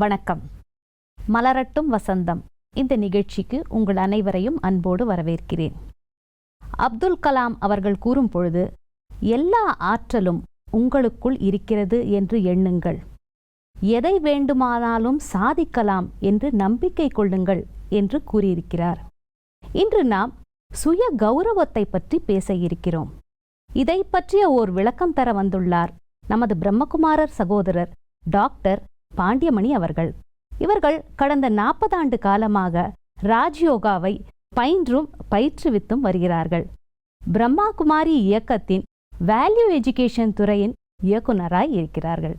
வணக்கம். மலரட்டும் வசந்தம். இந்த நிகழ்ச்சிக்கு உங்கள் அனைவரையும் அன்போடு வரவேற்கிறேன். அப்துல் கலாம் அவர்கள் கூறும் பொழுது எல்லா ஆற்றலும் உங்களுக்குள் இருக்கிறது என்று எண்ணுங்கள். எதை வேண்டுமானாலும் சாதிக்கலாம் என்று நம்பிக்கை கொள்ளுங்கள் என்று கூறியிருக்கிறார். இன்று நாம் சுய கௌரவத்தை பற்றி பேச இருக்கிறோம். இதை பற்றிய ஓர் விளக்கம் தர வந்துள்ளார் நமது பிரம்மகுமாரர் சகோதரர் டாக்டர் பாண்டியமணி அவர்கள். இவர்கள் கடந்த நாற்பது ஆண்டு காலமாக ராஜ்யோகாவை பயின்றும் பயிற்றுவித்தும் வருகிறார்கள். பிரம்மா குமாரி இயக்கத்தின் வேல்யூ எஜுகேஷன் துறையின் இயக்குனராய் இருக்கிறார்கள்.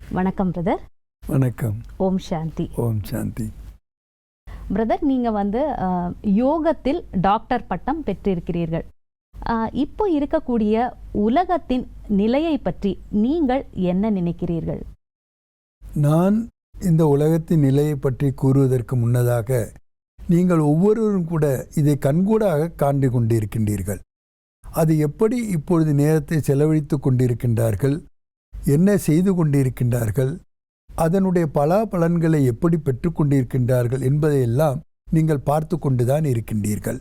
வணக்கம் பிரதர் வணக்கம். ஓம் சாந்தி. ஓம் சாந்தி. பிரதர் நீங்க வந்து யோகத்தில் டாக்டர் பட்டம் பெற்றிருக்கிறீர்கள். இப்போ இருக்கக்கூடிய உலகத்தின் நிலையை பற்றி நீங்கள் என்ன நினைக்கிறீர்கள்? நான் இந்த உலகத்தின் நிலையை பற்றி கூறுவதற்கு முன்னதாக நீங்கள் ஒவ்வொருவரும் கூட இதை கண்கூடாக காண்டு கொண்டிருக்கின்றீர்கள். அது எப்படி இப்பொழுது நேரத்தை செலவழித்து கொண்டிருக்கின்றார்கள்? என்ன செய்து கொண்டிருக்கின்றார்கள்? அதனுடைய பலாபலன்களை எப்படி பெற்றுக்கொண்டிருக்கின்றார்கள் என்பதையெல்லாம் நீங்கள் பார்த்து கொண்டுதான் இருக்கின்றீர்கள்.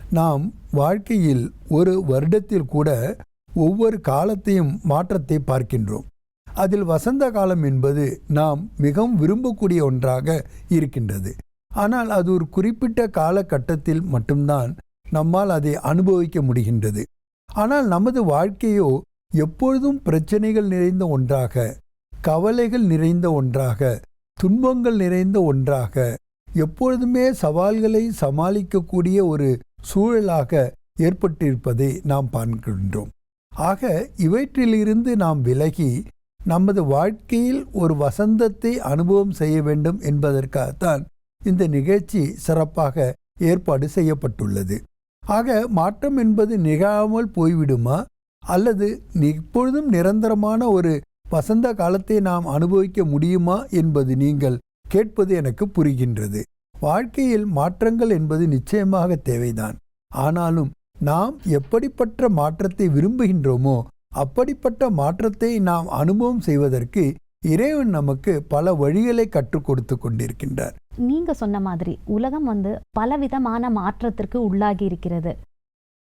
நாம் வாழ்க்கையில் ஒரு வருடத்தில் கூட ஒவ்வொரு காலத்தையும் மாற்றத்தை பார்க்கின்றோம். அதில் வசந்த காலம் என்பது நாம் மிகவும் விரும்பக்கூடிய ஒன்றாக இருக்கின்றது. ஆனால் அது ஒரு குறிப்பிட்ட காலகட்டத்தில் மட்டும்தான் நம்மால் அதை அனுபவிக்க முடிகின்றது. ஆனால் நமது வாழ்க்கையோ எப்பொழுதும் பிரச்சனைகள் நிறைந்த ஒன்றாக கவலைகள் நிறைந்த ஒன்றாக துன்பங்கள் நிறைந்த ஒன்றாக எப்பொழுதுமே சவால்களை சமாளிக்கக்கூடிய ஒரு சூழலாக ஏற்பட்டிருப்பதை நாம் பார்க்கின்றோம். ஆக இவற்றிலிருந்து நாம் விலகி நமது வாழ்க்கையில் ஒரு வசந்தத்தை அனுபவம் செய்ய வேண்டும் என்பதற்காகத்தான் இந்த நிகழ்ச்சி சிறப்பாக ஏற்பாடு செய்யப்பட்டுள்ளது. ஆக மாற்றம் என்பது நிகழாமல் போய்விடுமா? அல்லது இப்பொழுதும் நிரந்தரமான ஒரு வசந்த காலத்தை நாம் அனுபவிக்க முடியுமா என்பது நீங்கள் கேட்பது எனக்கு புரிகின்றது. வாழ்க்கையில் மாற்றங்கள் என்பது நிச்சயமாக தேவைதான். ஆனாலும் நாம் எப்படிப்பட்ட மாற்றத்தை விரும்புகின்றோமோ அப்படிப்பட்ட மாற்றத்தை நாம் அனுபவம் செய்வதற்கு இறைவன் நமக்கு பல வழிகளை கற்றுக் கொடுத்து கொண்டிருக்கின்றார். நீங்க சொன்ன மாதிரி உலகம் வந்து பலவிதமான மாற்றத்திற்கு உள்ளாகி இருக்கிறது.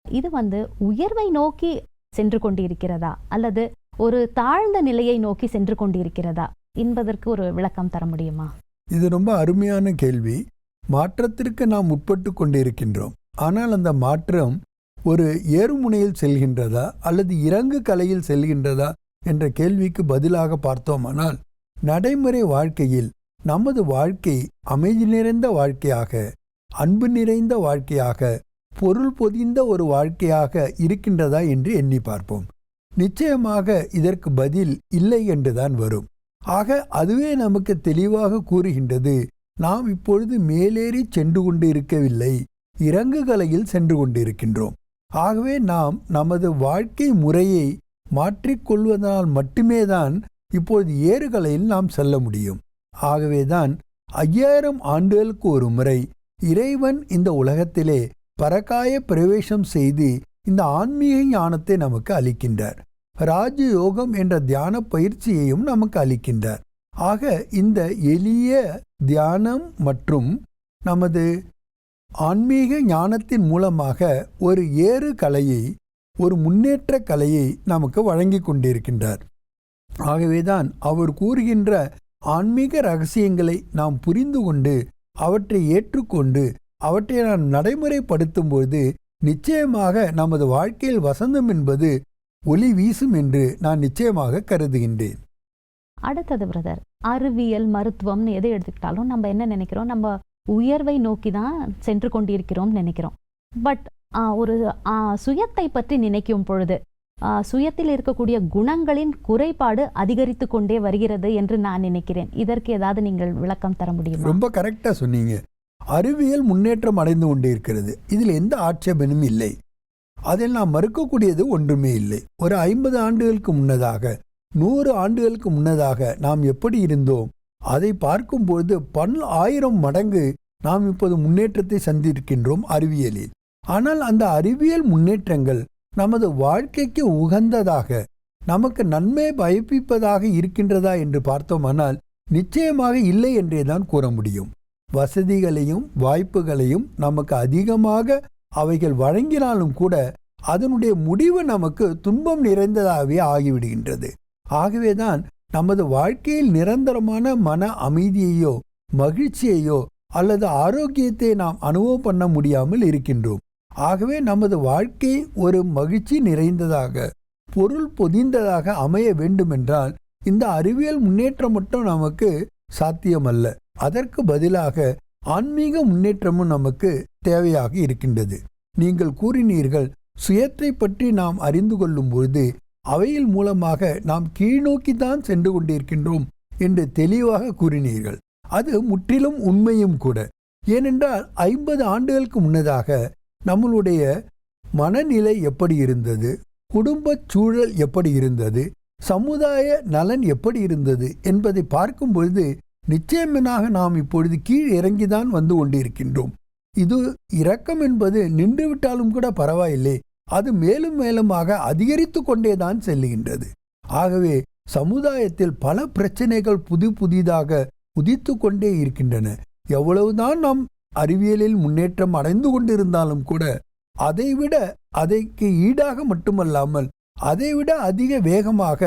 இது வந்து உயர்வை நோக்கி சென்று கொண்டிருக்கிறதா? அல்லது ஒரு தாழ்ந்த நிலையை நோக்கி சென்று கொண்டிருக்கிறதா? என்பதற்கு ஒரு விளக்கம் தர முடியுமா? இது ரொம்ப அருமையான கேள்வி. மாற்றத்திற்கு நாம் உட்பட்டு கொண்டிருக்கின்றோம். ஆனால் அந்த மாற்றம் ஒரு ஏறுமுனையில் செல்கின்றதா அல்லது இறங்கு கலையில் செல்கின்றதா என்ற கேள்விக்கு பதிலாக பார்த்தோமானால் நடைமுறை வாழ்க்கையில் நமது வாழ்க்கை அமைதி நிறைந்த வாழ்க்கையாக அன்பு நிறைந்த வாழ்க்கையாக பொருள் பொதிந்த ஒரு வாழ்க்கையாக இருக்கின்றதா என்று எண்ணி பார்ப்போம். நிச்சயமாக இதற்கு பதில் இல்லை என்றுதான் வரும். ஆக அதுவே நமக்கு தெளிவாக கூறுகின்றது நாம் இப்பொழுது மேலேறி சென்று கொண்டு இருக்கவில்லை இறங்கு கலையில் சென்று கொண்டிருக்கின்றோம் ஆகவே நாம் நமது வாழ்க்கை முறையை மாற்றிக்கொள்வதனால் மட்டுமே தான் இப்பொழுது ஏறுகலையில் நாம் செல்ல முடியும். ஆகவேதான் ஐயாயிரம் ஆண்டுகளுக்கு ஒரு முறை இறைவன் இந்த உலகத்திலே பரகாய பிரவேசம் செய்து இந்த ஆன்மீக ஞானத்தை நமக்கு அளிக்கின்றார். ராஜயோகம் என்ற தியான பயிற்சியையும் நமக்கு அளிக்கின்றார். ஆக இந்த எளிய தியானம் மற்றும் நமது ஆன்மீக ஞானத்தின் மூலமாக ஒரு ஏறு கலையை ஒரு முன்னேற்ற கலையை நமக்கு வழங்கி கொண்டிருக்கின்றார். ஆகவேதான் அவர் கூறுகின்ற ஆன்மீக ரகசியங்களை நாம் புரிந்து கொண்டு அவற்றை ஏற்றுக்கொண்டு அவற்றை நாம் நடைமுறைப்படுத்தும் பொழுது நிச்சயமாக நமது வாழ்க்கையில் வசந்தம் என்பது ஒளி வீசும் என்று நான் நிச்சயமாக கருதுகின்றேன். அடுத்தது பிரதர் அறிவியல் மருத்துவம்னு எதை எடுத்துக்கிட்டாலும் நம்ம என்ன நினைக்கிறோம்? நம்ம உயர்வை நோக்கி தான் சென்று கொண்டிருக்கிறோம் நினைக்கிறோம். பட் ஒரு சுயத்தை பற்றி நினைக்கும் பொழுது சுயத்தில் இருக்கக்கூடிய குணங்களின் குறைபாடு அதிகரித்து கொண்டே வருகிறது என்று நான் நினைக்கிறேன். இதற்கு ஏதாவது நீங்கள் விளக்கம் தர முடியும்? ரொம்ப கரெக்டாக சொன்னீங்க. அறிவியல் முன்னேற்றம் அடைந்து கொண்டிருக்கிறது இதில் எந்த ஆட்சேபனும் இல்லை. அதில் நாம் மறுக்கக்கூடியது ஒன்றுமே இல்லை. ஒரு ஐம்பது ஆண்டுகளுக்கு முன்னதாக நூறு ஆண்டுகளுக்கு முன்னதாக நாம் எப்படி இருந்தோம்? அதை பார்க்கும்பொழுது பல் ஆயிரம் மடங்கு நாம் இப்போது முன்னேற்றத்தை சந்திருக்கின்றோம் அறிவியலில். ஆனால் அந்த அறிவியல் முன்னேற்றங்கள் நமது வாழ்க்கைக்கு உகந்ததாக நமக்கு நன்மை பயப்பிப்பதாக இருக்கின்றதா என்று பார்த்தோமானால் நிச்சயமாக இல்லை என்றே தான் கூற முடியும். வசதிகளையும் வாய்ப்புகளையும் நமக்கு அதிகமாக அவைகள் வழங்கினாலும் கூட அதனுடைய முடிவு நமக்கு துன்பம் நிறைந்ததாகவே ஆகிவிடுகின்றது. ஆகவேதான் நமது வாழ்க்கையில் நிரந்தரமான மன அமைதியையோ மகிழ்ச்சியையோ அல்லது ஆரோக்கியத்தை நாம் அனுபவம் பண்ண முடியாமல் இருக்கின்றோம். ஆகவே நமது வாழ்க்கை ஒரு மகிழ்ச்சி நிறைந்ததாக பொருள் பொதிந்ததாக அமைய வேண்டுமென்றால் இந்த அறிவியல் முன்னேற்றம் மட்டும் நமக்கு சாத்தியமல்ல. அதற்கு பதிலாக ஆன்மீக முன்னேற்றமும் நமக்கு தேவையாக இருக்கின்றது. நீங்கள் கூறினீர்கள் சுயத்தை பற்றி நாம் அறிந்து கொள்ளும் பொழுது அவையில் மூலமாக நாம் கீழ்நோக்கி தான் சென்று கொண்டிருக்கின்றோம் என்று தெளிவாக கூறினீர்கள். அது முற்றிலும் உண்மையும் கூட. ஏனென்றால் ஐம்பது ஆண்டுகளுக்கு முன்னதாக நம்மளுடைய மனநிலை எப்படி இருந்தது? குடும்பச் சூழல் எப்படி இருந்தது? சமுதாய நலன் எப்படி இருந்தது? என்பதை பார்க்கும் பொழுது நிச்சயமெனாக நாம் இப்பொழுது கீழ் இறங்கிதான் வந்து கொண்டிருக்கின்றோம். இது இரக்கம் என்பது நின்றுவிட்டாலும் கூட பரவாயில்லை. அது மேலும் மேலுமாக அதிகரித்து கொண்டேதான் செல்லுகின்றது. ஆகவே சமுதாயத்தில் பல பிரச்சனைகள் புது புதிதாக உதித்து கொண்டே இருக்கின்றன. எவ்வளவுதான் நாம் அறிவியலில் முன்னேற்றம் அடைந்து கொண்டிருந்தாலும் கூட அதைவிட அதைக்கு ஈடாக மட்டுமல்லாமல் அதைவிட அதிக வேகமாக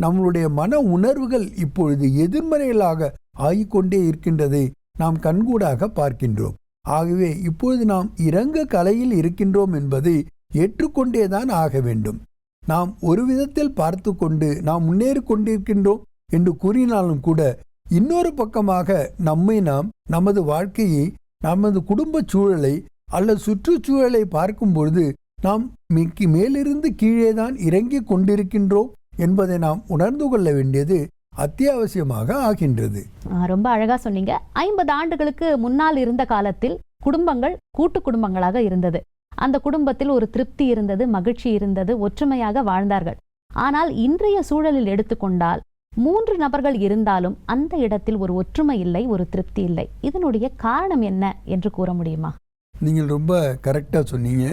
நம்மளுடைய மன உணர்வுகள் இப்பொழுது எதிர்மறைகளாக ஆகிக்கொண்டே இருக்கின்றதை நாம் கண்கூடாக பார்க்கின்றோம். ஆகவே இப்பொழுது நாம் இறங்க கலையில் இருக்கின்றோம் என்பதை ஏற்றுக்கொண்டேதான் ஆக வேண்டும். நாம் ஒரு விதத்தில் பார்த்து கொண்டு நாம் முன்னேறி கொண்டிருக்கின்றோம் என்று கூறினாலும் கூட இன்னொரு பக்கமாக நம்மை நாம் நமது வாழ்க்கையை நமது குடும்ப சூழலை அல்லது சுற்றுச்சூழலை பார்க்கும் பொழுது நாம் மிக்கி மேலிருந்து கீழே தான் இறங்கி கொண்டிருக்கின்றோம் என்பதை நாம் உணர்ந்து கொள்ள வேண்டியது அத்தியாவசியமாக ஆகின்றது. ரொம்ப அழகா சொன்னீங்க. ஐம்பது ஆண்டுகளுக்கு முன்னால் இருந்த காலத்தில் குடும்பங்கள் கூட்டு குடும்பங்களாக இருந்தது. அந்த குடும்பத்தில் ஒரு திருப்தி இருந்தது மகிழ்ச்சி இருந்தது ஒற்றுமையாக வாழ்ந்தார்கள். ஆனால் இன்றைய சூழலில் எடுத்துக்கொண்டால் மூன்று நபர்கள் இருந்தாலும் அந்த இடத்தில் ஒரு ஒற்றுமை இல்லை ஒரு திருப்தி இல்லை. இதனுடைய காரணம் என்ன என்று கூற முடியுமா? நீங்கள் ரொம்ப கரெக்டாக சொன்னீங்க.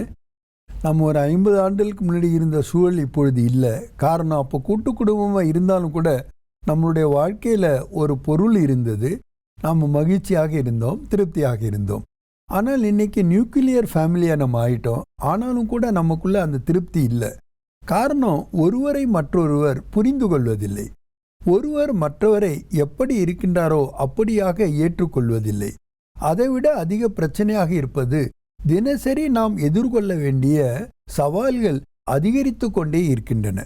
நம்ம ஒரு ஐம்பது ஆண்டுகளுக்கு முன்னாடி இருந்த சூழல் இப்பொழுது இல்லை. காரணம் அப்போ கூட்டு குடும்பமாக இருந்தாலும் கூட நம்மளுடைய வாழ்க்கையில் ஒரு பொருள் இருந்தது. நாம் மகிழ்ச்சியாக இருந்தோம் திருப்தியாக இருந்தோம். ஆனால் இன்னைக்கு நியூக்ளியர் ஃபேமிலியாக நம்ம ஆயிட்டோம். ஆனாலும் கூட நமக்குள்ளே அந்த திருப்தி இல்லை. காரணம் ஒருவரை மற்றொருவர் புரிந்து கொள்வதில்லை. ஒருவர் மற்றவரை எப்படி இருக்கின்றாரோ அப்படியாக ஏற்றுக்கொள்வதில்லை. அதைவிட அதிக பிரச்சனையாக இருப்பது தினசரி நாம் எதிர்கொள்ள வேண்டிய சவால்கள் அதிகரித்து கொண்டே இருக்கின்றன.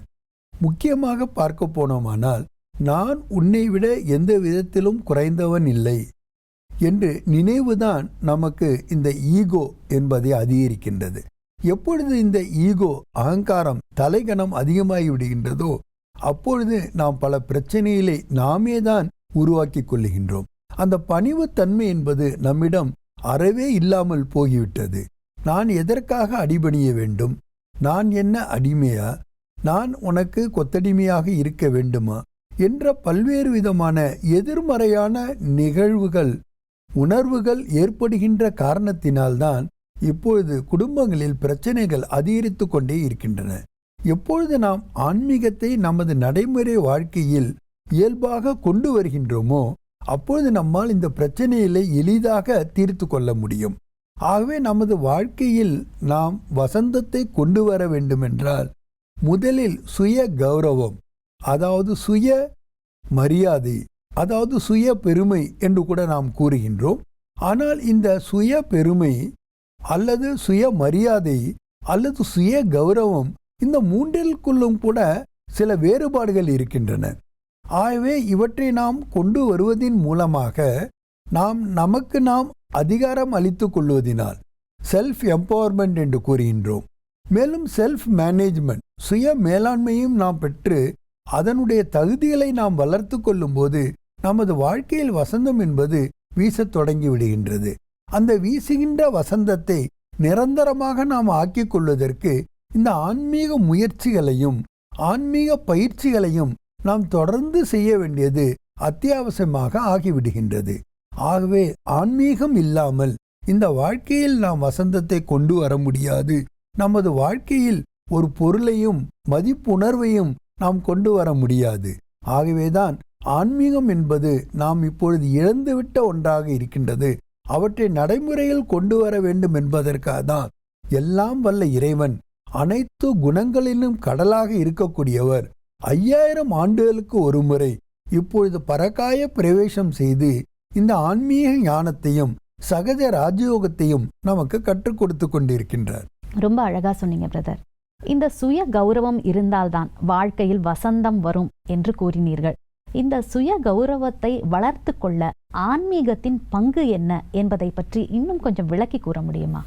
முக்கியமாக பார்க்க போனோமானால் நான் உன்னை விட எந்த விதத்திலும் குறைந்தவன் இல்லை. என்று நினைவுதான் நமக்கு இந்த ஈகோ என்பதை அதிகரிக்கின்றது. எப்பொழுது இந்த ஈகோ அகங்காரம் தலைகணம் அதிகமாகி விடுகின்றதோ அப்பொழுது நாம் பல பிரச்சனைகளை நாமே தான் உருவாக்கி கொள்ளுகின்றோம். அந்த பணிவுத்தன்மை என்பது நம்மிடம் அறவே இல்லாமல் போகிவிட்டது. நான் எதற்காக அடிபணிய வேண்டும்? நான் என்ன அடிமையா? நான் உனக்கு கொத்தடிமையாக இருக்க வேண்டுமா? என்ற பல்வேறு விதமான எதிர்மறையான நிகழ்வுகள் உணர்வுகள் ஏற்படுகின்ற காரணத்தினால்தான் இப்பொழுது குடும்பங்களில் பிரச்சனைகள் அதிகரித்து கொண்டே இருக்கின்றன. எப்பொழுது நாம் ஆன்மீகத்தை நமது நடைமுறை வாழ்க்கையில் இயல்பாக கொண்டு வருகின்றோமோ அப்பொழுது நம்மால் இந்த பிரச்சனைகளை எளிதாக தீர்த்து கொள்ள முடியும். ஆகவே நமது வாழ்க்கையில் நாம் வசந்தத்தை கொண்டு வர வேண்டுமென்றால் முதலில் சுய கௌரவம் அதாவது சுய மரியாதை அதாவது சுய பெருமை என்று கூட நாம் கூறுகின்றோம். ஆனால் இந்த சுய பெருமை அல்லது சுய மரியாதை அல்லது சுய கௌரவம் இந்த மூன்றிற்குள்ளும் கூட சில வேறுபாடுகள் இருக்கின்றன. ஆகவே இவற்றை நாம் கொண்டு வருவதின் மூலமாக நாம் நமக்கு நாம் அதிகாரம் அளித்துக் கொள்வதினால் செல்ஃப் எம்பவர்மெண்ட் என்று கூறுகின்றோம். மேலும் செல்ஃப் மேனேஜ்மெண்ட் சுய மேலாண்மையும் நாம் பெற்று அதனுடைய தகுதிகளை நாம் வளர்த்து கொள்ளும்போது நமது வாழ்க்கையில் வசந்தம் என்பது வீசத் தொடங்கி விடுகின்றது. அந்த வீசுகின்ற வசந்தத்தை நிரந்தரமாக நாம் ஆக்கிக் கொள்வதற்கு இந்த ஆன்மீக முயற்சிகளையும் ஆன்மீக பயிற்சிகளையும் நாம் தொடர்ந்து செய்ய வேண்டியது அத்தியாவசியமாக ஆகிவிடுகின்றது. ஆகவே ஆன்மீகம் இல்லாமல் இந்த வாழ்க்கையில் நாம் வசந்தத்தை கொண்டு வர முடியாது. நமது வாழ்க்கையில் ஒரு பொருளையும் மதிப்புணர்வையும் நாம் கொண்டு வர முடியாது. ஆகவேதான் ஆன்மீகம் என்பது நாம் இப்பொழுது இழந்துவிட்ட ஒன்றாக இருக்கின்றது. அவற்றை நடைமுறையில் கொண்டு வர வேண்டும் என்பதற்காக தான். எல்லாம் வல்ல இறைவன் அனைத்து குணங்களிலும் கடலாக இருக்கக்கூடியவர். ஐயாயிரம் ஆண்டுகளுக்கு ஒருமுறை இப்பொழுது பரகாய பிரவேசம் செய்து இந்த ஆன்மீக ஞானத்தையும் சகஜ ராஜயோகத்தையும் நமக்கு கற்றுக் கொடுத்து கொண்டிருக்கின்றார். ரொம்ப அழகா சொன்னீங்க பிரதர் இந்த சுய கௌரவம் இருந்தால்தான் வாழ்க்கையில் வசந்தம் வரும் என்று கூறினீர்கள். இந்த சுய கௌரவத்தை வளர்த்து கொள்ள ஆன்மீகத்தின் பங்கு என்ன என்பதை பற்றி இன்னும் கொஞ்சம் விளக்கி கூற முடியுமா?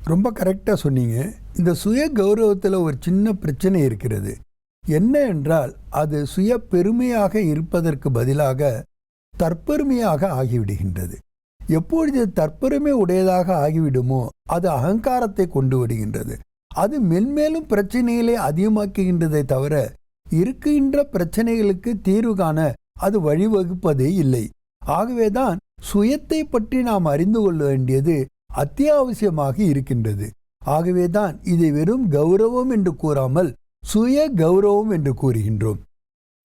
ரொம்ப கரெக்டாக சொன்னீங்க. இந்த சுய கௌரவத்தில் ஒரு சின்ன பிரச்சனை இருக்கிறது. என்ன என்றால் அது சுய பெருமையாக இருப்பதற்கு பதிலாக தற்பெருமையாக ஆகிவிடுகின்றது. எப்பொழுது தற்பெருமை உடையதாக ஆகிவிடுமோ அது அகங்காரத்தை கொண்டு வருகின்றது. அது மென்மேலும் பிரச்சனையிலே அதிகமாக்குகின்றதை தவிர இருக்கின்ற பிரச்சனைகளுக்கு தீர்வு காண அது வழிவகுப்பதே இல்லை. ஆகவேதான் சுயத்தை பற்றி நாம் அறிந்து கொள்ள வேண்டியது அத்தியாவசியமாக இருக்கின்றது. ஆகவேதான் இதை வெறும் கௌரவம் என்று கூறாமல் சுய கௌரவம் என்று கூறுகின்றோம்.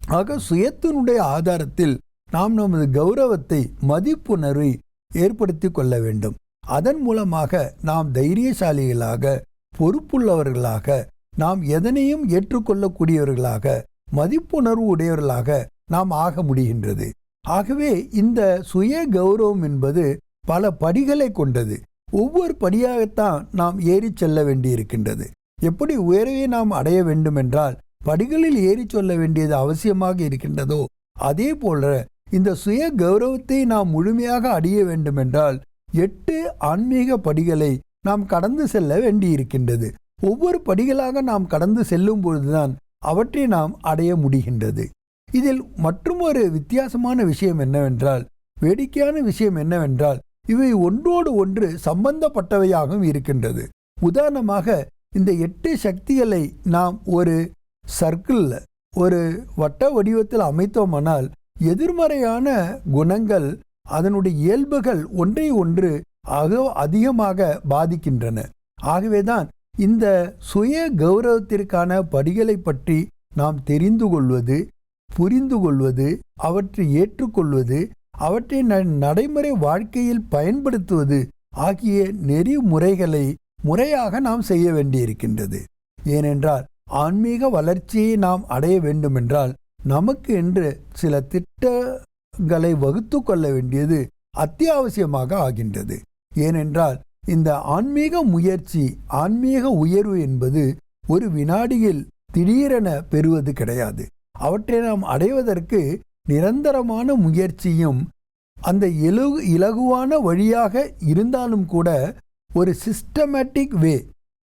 ஆக சுயத்தினுடைய ஆதாரத்தில் நாம் நமது கௌரவத்தை மதிப்புணர்வை ஏற்படுத்தி கொள்ள வேண்டும். அதன் மூலமாக நாம் தைரியசாலிகளாக பொறுப்புள்ளவர்களாக நாம் எதனையும் ஏற்றுக்கொள்ளக்கூடியவர்களாக மதிப்புணர்வு உடையவர்களாக நாம் ஆக முடிகின்றது. ஆகவே இந்த சுய கௌரவம் என்பது பல படிகளை கொண்டது. ஒவ்வொரு படியாகத்தான் நாம் ஏறி செல்ல வேண்டியிருக்கின்றது. எப்படி உயர்வை நாம் அடைய வேண்டுமென்றால் படிகளில் ஏறி சொல்ல வேண்டியது அவசியமாக இருக்கின்றதோ அதே போல இந்த சுய கௌரவத்தை நாம் முழுமையாக அடைய வேண்டுமென்றால் எட்டு ஆன்மீக படிகளை நாம் கடந்து செல்ல வேண்டியிருக்கின்றது. ஒவ்வொரு படிகளாக நாம் கடந்து செல்லும் பொழுதுதான் அவற்றை நாம் அடைய முடிகின்றது. இதில் மற்றும் ஒரு வித்தியாசமான விஷயம் என்னவென்றால் வேடிக்கையான விஷயம் என்னவென்றால் இவை ஒன்றோடு ஒன்று சம்பந்தப்பட்டவையாகவும் இருக்கின்றது. உதாரணமாக இந்த எட்டு சக்திகளை நாம் ஒரு சர்க்கிளில் ஒரு வட்ட வடிவத்தில் அமைத்தோமானால் எதிர்மறையான குணங்கள் அதனுடைய இயல்புகள் ஒன்றை ஒன்று அக அதிகமாக பாதிக்கின்றன. ஆகவேதான் இந்த சுய கௌரவத்திற்கான படிகளை பற்றி நாம் தெரிந்து கொள்வது புரிந்து கொள்வது அவற்றை ஏற்றுக்கொள்வது அவற்றை நடைமுறை வாழ்க்கையில் பயன்படுத்துவது ஆகிய நெறிமுறைகளை முறையாக நாம் செய்ய வேண்டியிருக்கின்றது. ஏனென்றால் ஆன்மீக வளர்ச்சியை நாம் அடைய வேண்டுமென்றால் நமக்கு என்று சில திட்டங்களை வகுத்து கொள்ள வேண்டியது அத்தியாவசியமாக ஆகின்றது. ஏனென்றால் இந்த ஆன்மீக முயற்சி ஆன்மீக உயர்வு என்பது ஒரு வினாடியில் திடீரென பெறுவது கிடையாது. அவற்றை நாம் அடைவதற்கு நிரந்தரமான முயற்சியும் அந்த இலகு இலகுவான வழியாக இருந்தாலும் கூட ஒரு சிஸ்டமேட்டிக் வே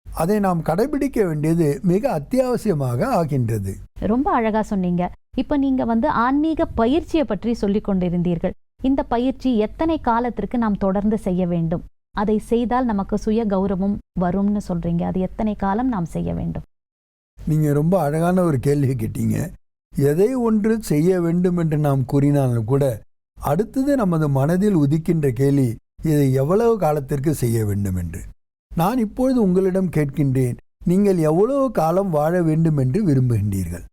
அதை நாம் கடைபிடிக்க வேண்டியது மிக அத்தியாவசியமாக ஆகின்றது. ரொம்ப அழகா சொன்னீங்க. இப்ப நீங்க வந்து ஆன்மீக பயிற்சியை பற்றி சொல்லிக் கொண்டிருந்தீர்கள். இந்த பயிற்சி எத்தனை காலத்திற்கு நாம் தொடர்ந்து செய்ய வேண்டும்? அதை செய்தால் நமக்கு சுய கௌரவம் வரும்னு சொல்கிறீங்க அது எத்தனை காலம் நாம் செய்ய வேண்டும்? நீங்கள் ரொம்ப அழகான ஒரு கேள்வி கேட்டீங்க. எதை ஒன்று செய்ய வேண்டும் என்று நாம் கூறினாலும் கூட அடுத்தது நமது மனதில் உதிக்கின்ற கேள்வி இதை எவ்வளவு காலத்திற்கு செய்ய வேண்டும் என்று. நான் இப்பொழுது உங்களிடம் கேட்கின்றேன் நீங்கள் எவ்வளவு காலம் வாழ வேண்டும் என்று விரும்புகின்றீர்கள்?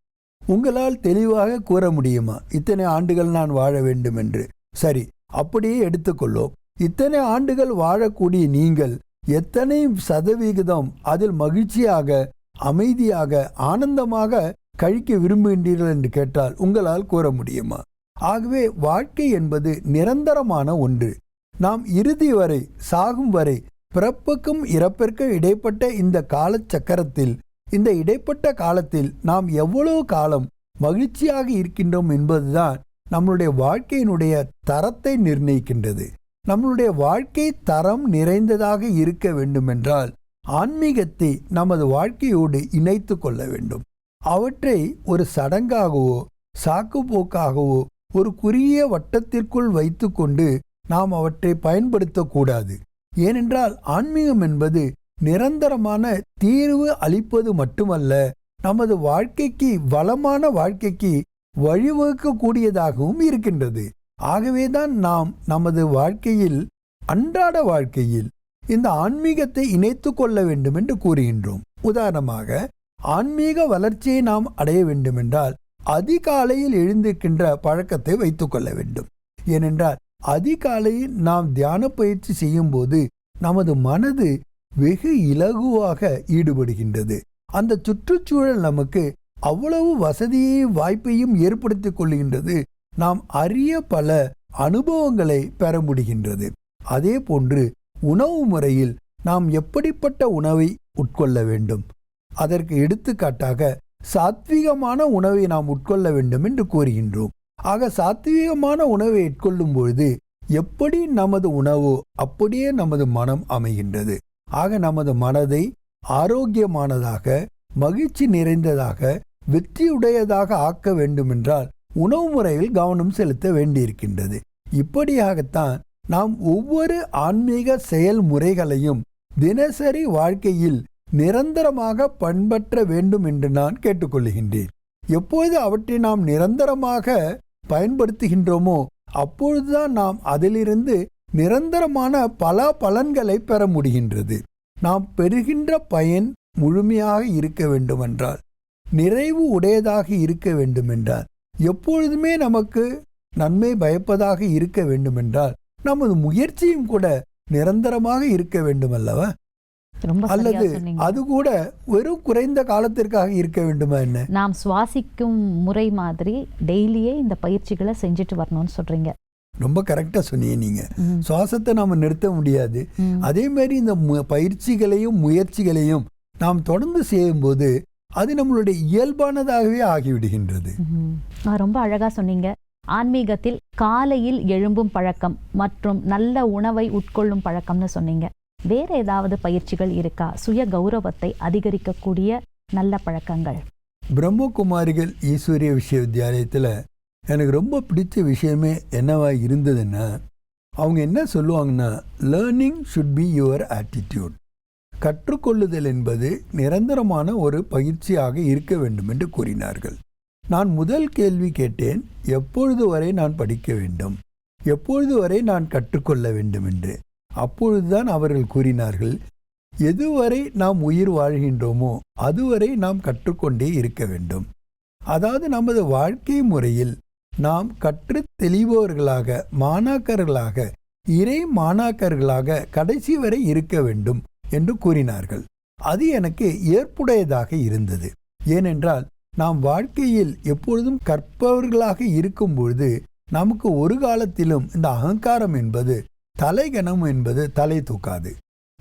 உங்களால் தெளிவாக கூற முடியுமா? இத்தனை ஆண்டுகள் நான் வாழ வேண்டும் என்று. சரி அப்படியே எடுத்துக்கொள்ளோம் இத்தனை ஆண்டுகள் வாழக்கூடிய நீங்கள் எத்தனை சதவிகிதம் அதில் மகிழ்ச்சியாக அமைதியாக ஆனந்தமாக கழிக்க விரும்புகின்றீர்கள் என்று கேட்டால் உங்களால் கூற முடியுமா? ஆகவே வாழ்க்கை என்பது நிரந்தரமான ஒன்று. நாம் இறுதி வரை சாகும் வரை பிறப்புக்கும் இறப்பிற்கும் இடைப்பட்ட இந்த காலச்சக்கரத்தில் இந்த இடைப்பட்ட காலத்தில் நாம் எவ்வளவு காலம் மகிழ்ச்சியாக இருக்கின்றோம் என்பதுதான் நம்மளுடைய வாழ்க்கையினுடைய தரத்தை நிர்ணயிக்கின்றது. நம்மளுடைய வாழ்க்கை தரம் நிறைந்ததாக இருக்க வேண்டுமென்றால் ஆன்மீகத்தை நமது வாழ்க்கையோடு இணைத்து கொள்ள வேண்டும். அவற்றை ஒரு சடங்காகவோ சாக்குப்போக்காகவோ ஒரு குறுகிய வட்டத்திற்குள் வைத்துக்கொண்டு நாம் அவற்றை பயன்படுத்தக்கூடாது ஏனென்றால் ஆன்மீகம் என்பது நிரந்தரமான தீர்வு அளிப்பது மட்டுமல்ல நமது வாழ்க்கைக்கு வளமான வாழ்க்கைக்கு வழிவகுக்கக்கூடியதாகவும் இருக்கின்றது. ஆகவேதான் நாம் நமது வாழ்க்கையில் அன்றாட வாழ்க்கையில் இந்த ஆன்மீகத்தை இணைத்து கொள்ள வேண்டும் என்று கூறுகின்றோம். உதாரணமாக ஆன்மீக வளர்ச்சியை நாம் அடைய வேண்டுமென்றால் அதிகாலையில் எழுந்திருக்கின்ற பழக்கத்தை வைத்துக்கொள்ள வேண்டும். ஏனென்றால் அதிகாலையில் நாம் தியான பயிற்சி செய்யும்போது நமது மனது வெகு இலகுவாக ஈடுபடுகின்றது. அந்த சுற்றுச்சூழல் நமக்கு அவ்வளவு வசதியையும் வாய்ப்பையும் ஏற்படுத்திக் கொள்கின்றது. நாம் அரிய பல அனுபவங்களை பெற முடிகின்றது. அதே போன்று உணவு முறையில் நாம் எப்படிப்பட்ட உணவை உட்கொள்ள வேண்டும்? அதற்கு எடுத்துக்காட்டாக சாத்வீகமான உணவை நாம் உட்கொள்ள வேண்டும் என்று கூறுகின்றோம். ஆக சாத்வீகமான உணவை உட்கொள்ளும் பொழுது எப்படி நமது உணவோ அப்படியே நமது மனம் அமைகின்றது. ஆக நமது மனதை ஆரோக்கியமானதாக மகிழ்ச்சி நிறைந்ததாக வெற்றியுடையதாக ஆக்க வேண்டுமென்றால் உணவு முறையில் கவனம் செலுத்த வேண்டியிருக்கின்றது. இப்படியாகத்தான் நாம் ஒவ்வொரு ஆன்மீக செயல்முறைகளையும் தினசரி வாழ்க்கையில் நிரந்தரமாக பண்பற்ற வேண்டும் என்று நான் கேட்டுக்கொள்கின்றேன். எப்பொழுது அவற்றை நாம் நிரந்தரமாக பயன்படுத்துகின்றோமோ அப்பொழுதுதான் நாம் அதிலிருந்து நிரந்தரமான பல பலன்களை பெற முடிகின்றது. நாம் பெறுகின்ற பயன் முழுமையாக இருக்க வேண்டுமென்றால் நிறைவு உடையதாக இருக்க வேண்டுமென்றால் எப்பொழுதுமே நமக்கு நன்மை பயப்பதாக இருக்க வேண்டுமென்றால் நமது முயற்சியும் கூட நிரந்தரமாக இருக்க வேண்டும் அல்லவா ரொம்ப சரியா அல்லது அது கூட வெறும் குறைந்த காலத்திற்காக இருக்க வேண்டுமா என்ன? நாம் சுவாசிக்கும் முறை மாதிரி டெய்லியே இந்த பயிற்சிகளை செஞ்சுட்டு வரணும்னு சொல்றீங்க. ரொம்ப கரெக்டா சொன்னீங்க நீங்க. சுவாசத்தை நாம நிறுத்த முடியாது. அதே மாதிரி இந்த பயிற்சிகளையும் முயற்சிகளையும் நாம் தொடர்ந்து செய்யும்போது அது நம்மளுடைய இயல்பானதாகவே ஆகிவிடுகின்றது. ரொம்ப அழகா சொன்னீங்க. ஆன்மீகத்தில் காலையில் எழும்பும் பழக்கம் மற்றும் நல்ல உணவை உட்கொள்ளும் பழக்கம்னு சொன்னீங்க. வேற ஏதாவது பயிற்சிகள் இருக்கா? சுய கௌரவத்தை அதிகரிக்கக்கூடிய நல்ல பழக்கங்கள். பிரம்மகுமாரிகள் ஈஸ்வரிய விஸ்வவித்யாலயத்தில் எனக்கு ரொம்ப பிடிச்ச விஷயமே என்னவா இருந்ததுன்னா அவங்க என்ன சொல்லுவாங்கன்னா learning should be your attitude கற்றுக்கொள்ளுதல் என்பது நிரந்தரமான ஒரு பயிற்சியாக இருக்க வேண்டும் என்று கூறினார்கள். நான் முதல் கேள்வி கேட்டேன் எப்பொழுது வரை நான் படிக்க வேண்டும்? எப்பொழுது வரை நான் கற்றுக்கொள்ள வேண்டும்? என்று. அப்பொழுதுதான் அவர்கள் கூறினார்கள் எதுவரை நாம் உயிர் வாழ்கின்றோமோ அதுவரை நாம் கற்றுக்கொண்டே இருக்க வேண்டும். அதாவது நமது வாழ்க்கை முறையில் நாம் கற்று தெளிபவர்களாக மாணாக்கர்களாக இறை மாணாக்கர்களாக கடைசி வரை இருக்க வேண்டும். என்று கூறினார்கள். அது எனக்கு ஏற்புடையதாக இருந்தது. ஏனென்றால் நாம் வாழ்க்கையில் எப்பொழுதும் கற்பவர்களாக இருக்கும் பொழுது நமக்கு ஒரு காலத்திலும் இந்த அகங்காரம் என்பது தலைகணம் என்பது தலை தூக்காது.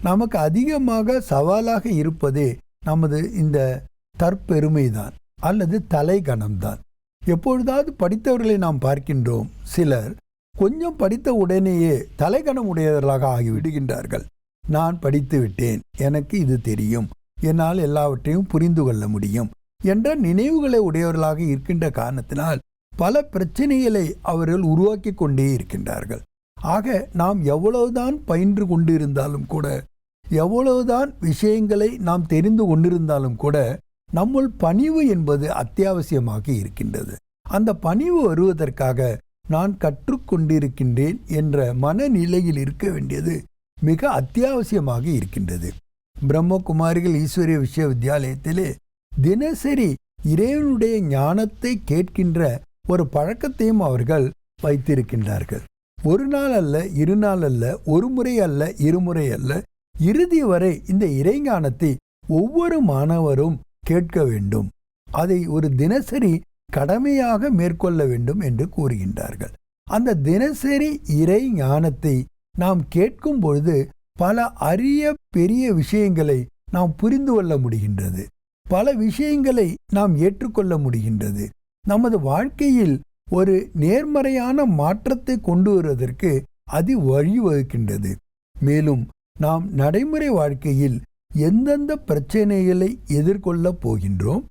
நமக்கு அதிகமாக சவாலாக இருப்பதே நமது இந்த தற்பெருமைதான் அல்லது தலைகணம்தான். எப்பொழுதாவது படித்தவர்களை நாம் பார்க்கின்றோம் சிலர் கொஞ்சம் படித்த உடனேயே தலைகணம் உடையவர்களாக ஆகிவிடுகின்றார்கள். நான் படித்து விட்டேன். எனக்கு இது தெரியும். என்னால் எல்லாவற்றையும் புரிந்து கொள்ள முடியும். என்ற நினைவுகளை உடையவர்களாக இருக்கின்ற காரணத்தினால் பல பிரச்சனைகளை அவர்கள் உருவாக்கி கொண்டே இருக்கின்றார்கள். ஆக நாம் எவ்வளவுதான் பயின்று கொண்டிருந்தாலும் கூட எவ்வளவுதான் விஷயங்களை நாம் தெரிந்து கொண்டிருந்தாலும் கூட நம்முள் பணிவு என்பது அத்தியாவசியமாக இருக்கின்றது. அந்த பணிவு வருவதற்காக நான் கற்றுக்கொண்டிருக்கின்றேன் என்ற மனநிலையில் இருக்க வேண்டியது மிக அத்தியாவசியமாக இருக்கின்றது. பிரம்மகுமாரிகள் ஈஸ்வரிய விஸ்வவித்யாலயத்திலே தினசரி இறைவனுடைய ஞானத்தை கேட்கின்ற ஒரு பழக்கத்தையும் அவர்கள் வைத்திருக்கின்றார்கள். ஒரு நாள் அல்ல இரு நாள் அல்ல ஒரு முறை அல்ல இருமுறை அல்ல இறுதி வரை இந்த இறைஞானத்தை ஒவ்வொரு மாணவரும் கேட்க வேண்டும். அதை ஒரு தினசரி கடமையாக மேற்கொள்ள வேண்டும் என்று கூறுகின்றார்கள். அந்த தினசரி இறை ஞானத்தை நாம் கேட்கும் பொழுது பல அரிய பெரிய விஷயங்களை நாம் புரிந்து கொள்ள முடிகின்றது. பல விஷயங்களை நாம் ஏற்றுக்கொள்ள முடிகின்றது. நமது வாழ்க்கையில் ஒரு நேர்மறையான மாற்றத்தை கொண்டு வருவதற்கு அது வழிவகுக்கின்றது. மேலும் நாம் நடைமுறை வாழ்க்கையில் எந்தெந்த பிரச்சனைகளை எதிர்கொள்ளப் போகின்றோம்?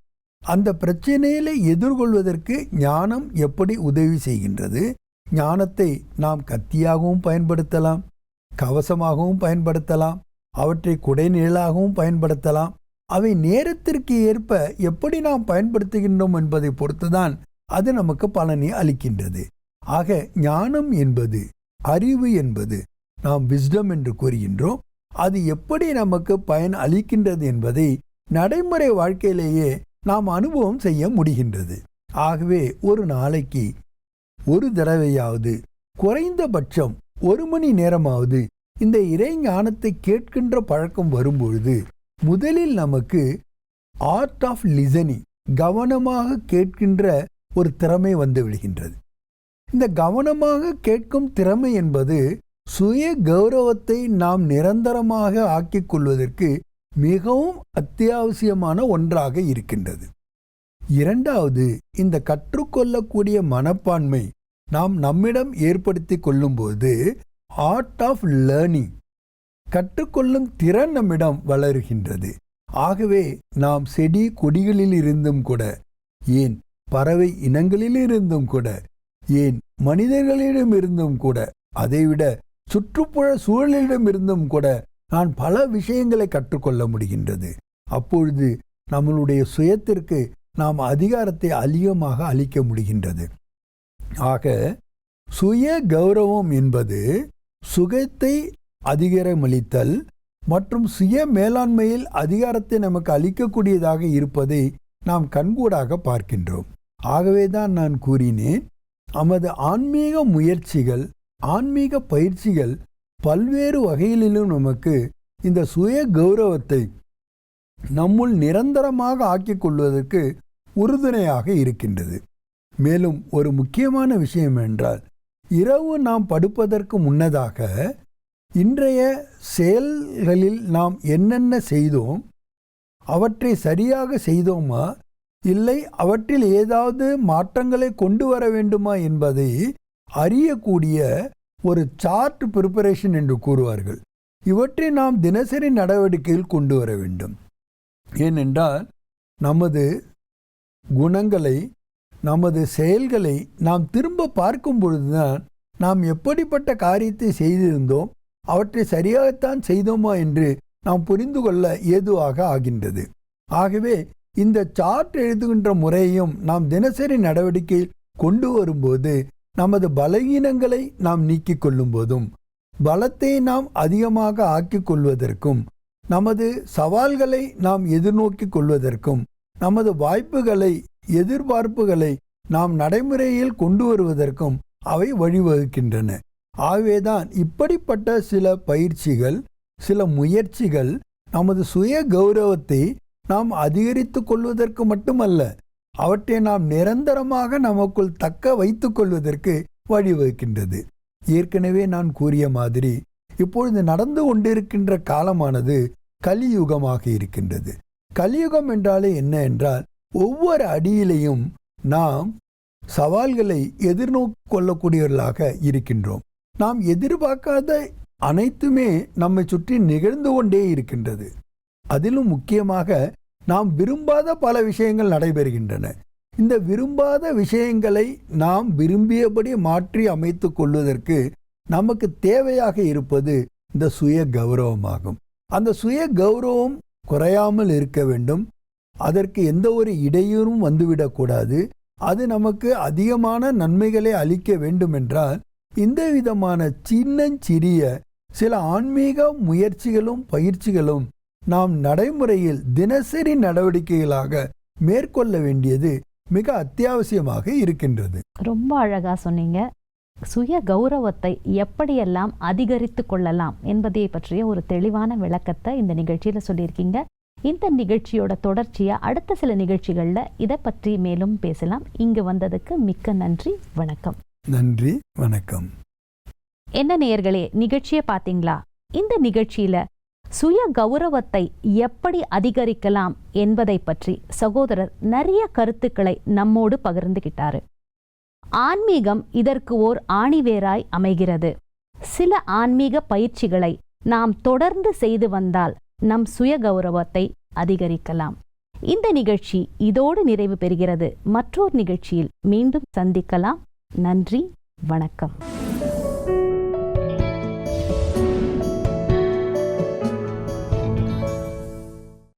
அந்த பிரச்சனைகளை எதிர்கொள்வதற்கு ஞானம் எப்படி உதவி செய்கின்றது? ஞானத்தை நாம் கத்தியாகவும் பயன்படுத்தலாம் கவசமாகவும் பயன்படுத்தலாம் அவற்றை குடைநிழலாகவும் பயன்படுத்தலாம். அவை நேரத்திற்கு ஏற்ப எப்படி நாம் பயன்படுத்துகின்றோம் என்பதை பொறுத்துதான் அது நமக்கு பலனை அளிக்கின்றது. ஆக ஞானம் என்பது அறிவு என்பது நாம் விஸ்டம் என்று கூறுகின்றோம். அது எப்படி நமக்கு பயன் அளிக்கின்றது என்பதை நடைமுறை வாழ்க்கையிலேயே நாம் அனுபவம் செய்ய முடிகின்றது. ஆகவே ஒரு நாளைக்கு ஒரு தடவையாவது குறைந்தபட்சம் ஒரு மணி நேரமாவது இந்த இறை ஞானத்தை கேட்கின்ற பழக்கம் வரும்பொழுது முதலில் நமக்கு ஆர்ட் ஆஃப் லிசனிங் கவனமாக கேட்கின்ற ஒரு திறமை வந்து விடுகின்றது. இந்த கவனமாக கேட்கும் திறமை என்பது சுய கௌரவத்தை நாம் நிரந்தரமாக ஆக்கிக் கொள்வதற்கு மிகவும் அத்தியாவசியமான ஒன்றாக இருக்கின்றது. இரண்டாவது இந்த கற்றுக்கொள்ளக்கூடிய மனப்பான்மை நாம் நம்மிடம் ஏற்படுத்தி கொள்ளும்போது ஆர்ட் ஆஃப் லேர்னிங் கற்றுக்கொள்ளும் திறன் நம்மிடம் வளருகின்றது. ஆகவே நாம் செடி கொடிகளில் இருந்தும் கூட ஏன் பறவை இனங்களிலிருந்தும் கூட ஏன் மனிதர்களிடமிருந்தும் கூட அதைவிட சுற்றுப்புற சூழலிடமிருந்தும் கூட நான் பல விஷயங்களை கற்றுக்கொள்ள முடிகின்றது. அப்பொழுது நம்மளுடைய சுயத்திற்கு நாம் அதிகாரத்தை அதிகமாக அளிக்க முடிகின்றது. ஆக சுய கௌரவம் என்பது சுகத்தை அதிகாரமளித்தல் மற்றும் சுய மேலாண்மையில் அதிகாரத்தை நமக்கு அளிக்கக்கூடியதாக இருப்பதை நாம் கண்கூடாக பார்க்கின்றோம். ஆகவே தான் நான் கூறினேன் நமது ஆன்மீக முயற்சிகள் ஆன்மீக பயிற்சிகள் பல்வேறு வகையிலும் நமக்கு இந்த சுய கௌரவத்தை நம்முள் நிரந்தரமாக ஆக்கிக் கொள்வதற்கு உறுதுணையாக இருக்கின்றது. மேலும் ஒரு முக்கியமான விஷயம் என்றால் இரவு நாம் படுப்பதற்கு முன்னதாக இன்றைய செயல்களில் நாம் என்னென்ன செய்தோம் அவற்றை சரியாக செய்தோமா இல்லை அவற்றில் ஏதாவது மாற்றங்களை கொண்டு வர வேண்டுமா என்பதை அறியக்கூடிய ஒரு சார்ட் ப்ரிப்பரேஷன் என்று கூறுவார்கள். இவற்றை நாம் தினசரி நடவடிக்கையில் கொண்டு வர வேண்டும். ஏனென்றால் நமது குணங்களை நமது செயல்களை நாம் திரும்ப பார்க்கும் பொழுதுதான் நாம் எப்படிப்பட்ட காரியத்தை செய்திருந்தோம் அவற்றை சரியாகத்தான் செய்தோமா என்று நாம் புரிந்து கொள்ள ஏதுவாக ஆகின்றது. ஆகவே இந்த சார்ட் எழுதுகின்ற முறையையும் நாம் தினசரி நடவடிக்கையில் கொண்டு வரும்போது நமது பலகீனங்களை நாம் நீக்கிக் கொள்ளும் போதும் பலத்தை நாம் அதிகமாக ஆக்கிக் கொள்வதற்கும் நமது சவால்களை நாம் எதிர்நோக்கிக் கொள்வதற்கும் நமது வாய்ப்புகளை எதிர்பார்ப்புகளை நாம் நடைமுறையில் கொண்டு வருவதற்கும் அவை வழிவகுக்கின்றன. ஆகவேதான் இப்படிப்பட்ட சில பயிற்சிகள் சில முயற்சிகள் நமது சுய கௌரவத்தை நாம் அதிகரித்து கொள்வதற்கு மட்டுமல்ல அவற்றை நாம் நிரந்தரமாக நமக்குள் தக்க வைத்துக்கொள்வதற்கு வழிவகுக்கின்றது. ஏற்கனவே நான் கூறிய மாதிரி இப்பொழுது நடந்து கொண்டிருக்கின்ற காலமானது கலியுகமாக இருக்கின்றது. கலியுகம் என்றாலே என்ன என்றால் ஒவ்வொரு அடியிலையும் நாம் சவால்களை எதிர்நோக்கி கொள்ளக்கூடியவர்களாக இருக்கின்றோம். நாம் எதிர்பார்க்காத அனைத்துமே நம்மை சுற்றி நிகழ்ந்து கொண்டே இருக்கின்றது. அதிலும் முக்கியமாக நாம் விரும்பாத பல விஷயங்கள் நடைபெறுகின்றன. இந்த விரும்பாத விஷயங்களை நாம் விரும்பியபடி மாற்றி அமைத்து கொள்வதற்கு நமக்கு தேவையாக இருப்பது இந்த சுய கௌரவமாகும். அந்த சுய கௌரவம் குறையாமல் இருக்க வேண்டும். அதற்கு எந்த ஒரு இடையூறும் வந்துவிடக்கூடாது அது நமக்கு அதிகமான நன்மைகளை அளிக்க வேண்டுமென்றால் இந்த விதமான சின்னஞ்சிறிய சில ஆன்மீக முயற்சிகளும் பயிற்சிகளும் நாம் நடைமுறையில் தினசரி நடவடிக்கைகளாக மேற்கொள்ள வேண்டியது மிக அத்தியாவசியமாக இருக்கின்றது. ரொம்ப அழகா சொன்னீங்க. சுய கௌரவத்தை எப்படியெல்லாம் அதிகரித்து கொள்ளலாம் என்பதை பற்றிய ஒரு தெளிவான விளக்கத்தை இந்த நிகழ்ச்சியில சொல்லியிருக்கீங்க. இந்த நிகழ்ச்சியோட தொடர்ச்சியா அடுத்த சில நிகழ்ச்சிகள்ல இதை பற்றி மேலும் பேசலாம். இங்கு வந்ததுக்கு மிக்க நன்றி வணக்கம். நன்றி வணக்கம். என்ன நேயர்களே நிகழ்ச்சியை பார்த்தீங்களா? இந்த நிகழ்ச்சியில சுய கௌரவத்தை எப்படி அதிகரிக்கலாம் என்பதை பற்றி சகோதரர் நிறைய கருத்துக்களை நம்மோடு பகிர்ந்துகிட்டாரு. ஆன்மீகம் இதற்கு ஓர் ஆணிவேராய் அமைகிறது. சில ஆன்மீக பயிற்சிகளை நாம் தொடர்ந்து செய்து வந்தால் நம் சுய கௌரவத்தை அதிகரிக்கலாம். இந்த நிகழ்ச்சி இதோடு நிறைவு பெறுகிறது. மற்றொரு நிகழ்ச்சியில் மீண்டும் சந்திக்கலாம். நன்றி. வணக்கம்.